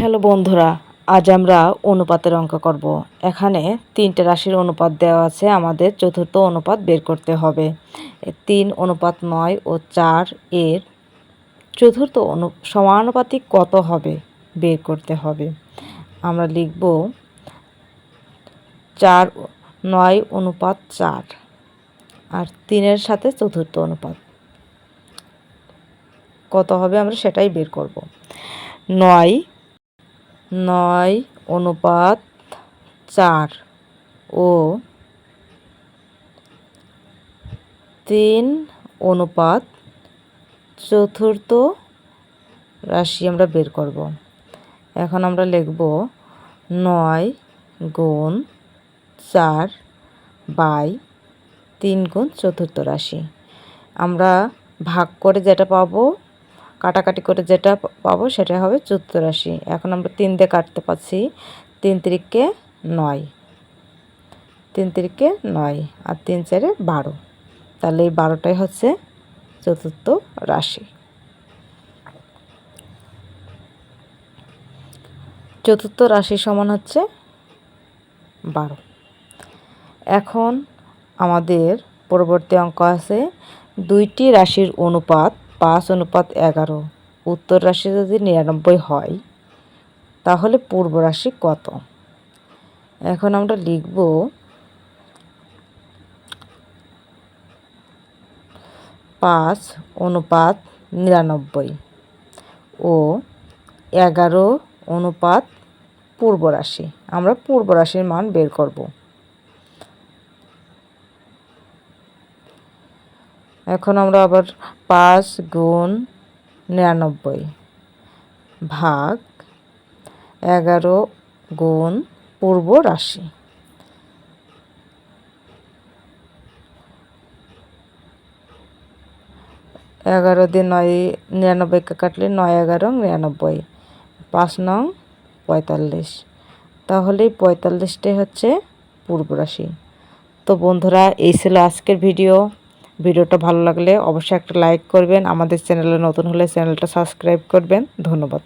Hello বন্ধুরা, আজ আমরা অনুপাতের অঙ্ক করব। এখানে তিনটে রাশির অনুপাত দেওয়া আছে, আমাদের চতুর্থ অনুপাত বের করতে হবে। তিন অনুপাত নয় ও চার এর চতুর্থ অনু, সমানুপাতিক কত হবে বের করতে হবে। আমরা লিখব চার নয় অনুপাত চার আর তিনের সাথে চতুর্থ অনুপাত। কত হবে আমরা সেটাই বের করব। নয় নয় অনুপাত চার ও তিন অনুপাত চতুর্থ রাশি আমরা বের করব। এখন আমরা লিখব নয় গুণ চার বাই তিন গুণ চতুর্থ রাশি। আমরা ভাগ করে যেটা পাবো কাটাকাটি করে যেটা পাবো সেটা হবে চতুর্থ রাশি এখন আমরা তিন দিয়ে কাটতে পারছি। তিন তিরিককে নয়। তিন তিরিককে নয় আর তিন চারে বারো। তাহলে এই বারোটাই হচ্ছে চতুর্থ রাশি চতুর্থ রাশি সমান হচ্ছে বারো। এখন আমাদের পরবর্তী অঙ্ক আছে। দুইটি রাশির অনুপাত পাঁচ অনুপাত এগারো, উত্তর রাশি যদি নিরানব্বই হয়, তাহলে পূর্ব রাশি কত? এখন আমরা লিখব পাঁচ অনুপাত নিরানব্বই ও এগারো অনুপাত পূর্ব রাশি। আমরা পূর্ব রাশির মান বের করব। এখন আমরা আবার পাঁচ গুণ নিরানব্বই ভাগ এগারো গুণ পূর্ব রাশি। এগারো দিয়ে নয় নিরানব্বইকে কাটলে নয় এগারো, নিরানব্বই। পাঁচ নং পঁয়তাল্লিশ। তাহলে পঁয়তাল্লিশটাই হচ্ছে পূর্ব রাশি। তো বন্ধুরা, এই ছিল আজকের ভিডিও। ভিডিওটা ভালো লাগলে অবশ্যই একটা লাইক করবেন। আমাদের চ্যানেলে নতুন হলে চ্যানেলটা সাবস্ক্রাইব করবেন। ধন্যবাদ।